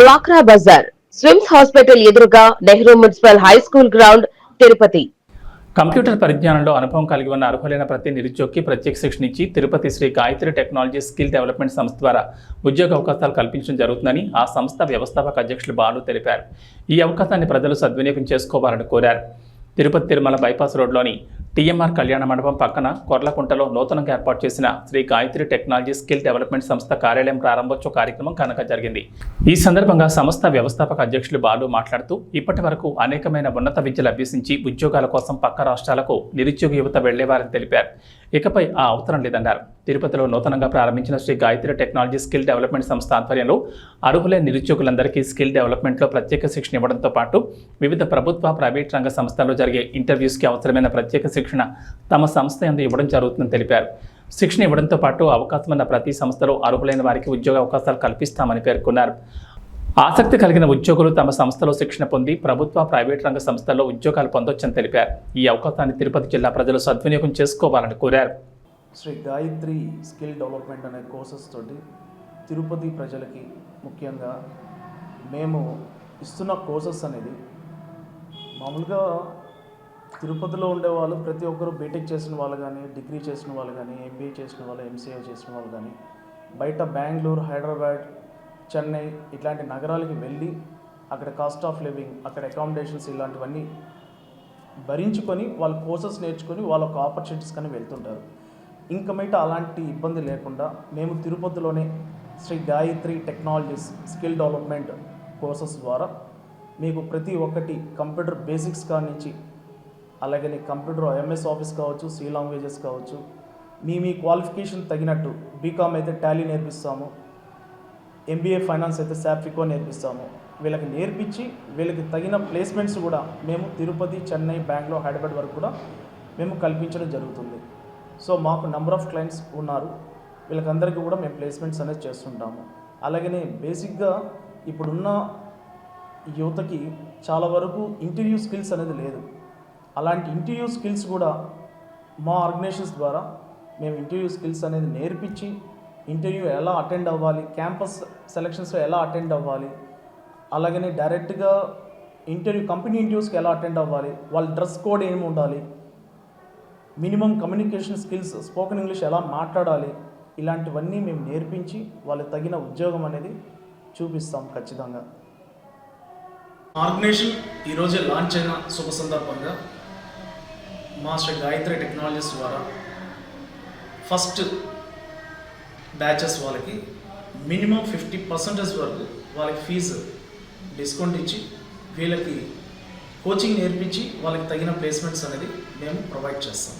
డ్వాక్రా బజార్ స్విమ్స్ హాస్పిటల్ ఎదురుగా Nehru municipal high school ground Tirupati. Computer పరిజ్ఞానంలో అనుభవం కలిగి ఉన్న అర్హులైన ప్రతి నిరుద్యోగికి ప్రత్యేక శిక్షణ ఇచ్చి Tirupati Shri Gayatri technology skill development సంస్థ ద్వారా ఉద్యోగ అవకాశాలు కల్పించడం జరుగుతుందని ఆ సంస్థ వ్యవస్థాపక అధ్యక్షులు బాలు తెలిపారు. ఈ అవకాశాన్ని ప్రజలు సద్వినియోగం చేసుకోవాలని కోరారు. తిరుపతి తిరుమల బైపాస్ రోడ్లోని టీఎంఆర్ కళ్యాణ మండపం పక్కన కొర్లకుంటలో నూతనంగా ఏర్పాటు చేసిన Shri Gayatri technology skill development సంస్థ కార్యాలయం ప్రారంభోత్సవ కార్యక్రమం కనుక జరిగింది. ఈ సందర్భంగా సంస్థ వ్యవస్థాపక అధ్యక్షులు బాలు మాట్లాడుతూ ఇప్పటి వరకు అనేకమైన ఉన్నత విద్యలు అభ్యసించి ఉద్యోగాల కోసం పక్క రాష్ట్రాలకు నిరుద్యోగ యువత వెళ్ళేవారని తెలిపారు. ఇకపై ఆ అవసరం లేదన్నారు. తిరుపతిలో నూతనంగా ప్రారంభించిన Shri Gayatri technology skill development సంస్థ ఆధ్వర్యంలో అర్హులైన నిరుద్యోగులందరికీ స్కిల్ డెవలప్మెంట్లో ప్రత్యేక శిక్షణ ఇవ్వడంతో పాటు వివిధ ప్రభుత్వ ప్రైవేట్ రంగ సంస్థల్లో జరిగే ఇంటర్వ్యూస్కి అవసరమైన ప్రత్యేక శిక్షణ శిక్షణ తమ సంస్థ ఎందు ఇవ్వడం జరుగుతుందని తెలిపారు. శిక్షణ ఇవ్వడంతో పాటు అవకాశం ఉన్న ప్రతి సంస్థలో అర్హులైన వారికి ఉద్యోగ అవకాశాలు కల్పిస్తామని పేర్కొన్నారు. ఆసక్తి కలిగిన ఉద్యోగులు తమ సంస్థలో శిక్షణ పొంది ప్రభుత్వ ప్రైవేట్ రంగ సంస్థల్లో ఉద్యోగాలు పొందొచ్చని తెలిపారు. ఈ అవకాశాన్ని తిరుపతి జిల్లా ప్రజలు సద్వినియోగం చేసుకోవాలని కోరారు. శ్రీ గాయత్రి స్కిల్ డెవలప్మెంట్ అనే కోర్సెస్ తోటి తిరుపతి ప్రజలకి ముఖ్యంగా మేము ఇస్తున్న కోర్సెస్ అనేది మామూలుగా తిరుపతిలో ఉండేవాళ్ళు ప్రతి ఒక్కరు బీటెక్ చేసిన వాళ్ళు కానీ డిగ్రీ చేసిన వాళ్ళు కానీ ఎంబీఏ చేసిన వాళ్ళు ఎంసీఏ చేసిన వాళ్ళు కానీ బయట బెంగళూరు హైదరాబాద్ చెన్నై ఇట్లాంటి నగరాలకి వెళ్ళి అక్కడ కాస్ట్ ఆఫ్ లివింగ్ అక్కడ అకామిడేషన్స్ ఇలాంటివన్నీ భరించుకొని వాళ్ళ కోర్సెస్ నేర్చుకొని వాళ్ళ ఒక ఆపర్చునిటీస్ కానీ వెళ్తుంటారు. ఇంకా మీట అలాంటి ఇబ్బంది లేకుండా మేము తిరుపతిలోనే Shri Gayatri technologies skill development courses ద్వారా మీకు ప్రతి ఒక్కటి కంప్యూటర్ బేసిక్స్ కానించి అలాగే అలాగే కంప్యూటర్ ఎంఎస్ ఆఫీస్ కావచ్చు సి లాంగ్వేజెస్ కావచ్చు మీ మీ క్వాలిఫికేషన్ తగినట్టు బీకామ్ అయితే టాలీ నేర్పిస్తాము ఎంబీఏ ఫైనాన్స్ అయితే శాఫికో నేర్పిస్తాము. వీళ్ళకి నేర్పించి వీళ్ళకి తగిన ప్లేస్మెంట్స్ కూడా మేము తిరుపతి చెన్నై బెంగళూరు హైదరాబాద్ వరకు కూడా మేము కల్పించడం జరుగుతుంది. సో మాకు నెంబర్ ఆఫ్ క్లయింట్స్ ఉన్నారు. వీళ్ళకందరికీ కూడా మేము ప్లేస్మెంట్స్ అనేది చేస్తుంటాము. అలాగనే బేసిక్గా ఇప్పుడున్న యువతకి చాలా వరకు ఇంటర్వ్యూ స్కిల్స్ అనేది లేదు. అలాంటి ఇంటర్వ్యూ స్కిల్స్ కూడా మా ఆర్గనైజేషన్స్ ద్వారా మేము ఇంటర్వ్యూ స్కిల్స్ అనేది నేర్పించి ఇంటర్వ్యూ ఎలా అటెండ్ అవ్వాలి క్యాంపస్ సెలక్షన్స్లో ఎలా అటెండ్ అవ్వాలి అలాగనే డైరెక్ట్గా ఇంటర్వ్యూ కంపెనీ ఇంటర్వ్యూస్కి ఎలా అటెండ్ అవ్వాలి వాళ్ళ డ్రెస్ కోడ్ ఏమి ఉండాలి minimum communication skills spoken English ఎలా మాట్లాడాలి ఇలాంటివన్నీ మేము నేర్పించి వాళ్ళకి తగిన ఉద్యోగం అనేది చూపిస్తాం ఖచ్చితంగా. ఆర్గనైజేషన్ ఈరోజే లాంచ్ అయిన శుభ సందర్భంగా మాస్టర్ గాయత్రి టెక్నాలజీస్ ద్వారా ఫస్ట్ బ్యాచెస్ వాళ్ళకి మినిమం ఫిఫ్టీ పర్సెంటేజ్ వరకు వాళ్ళకి ఫీజు డిస్కౌంట్ ఇచ్చి వీళ్ళకి కోచింగ్ నేర్పించి వాళ్ళకి తగిన ప్లేస్మెంట్స్ అనేది మేము ప్రొవైడ్ చేస్తాం.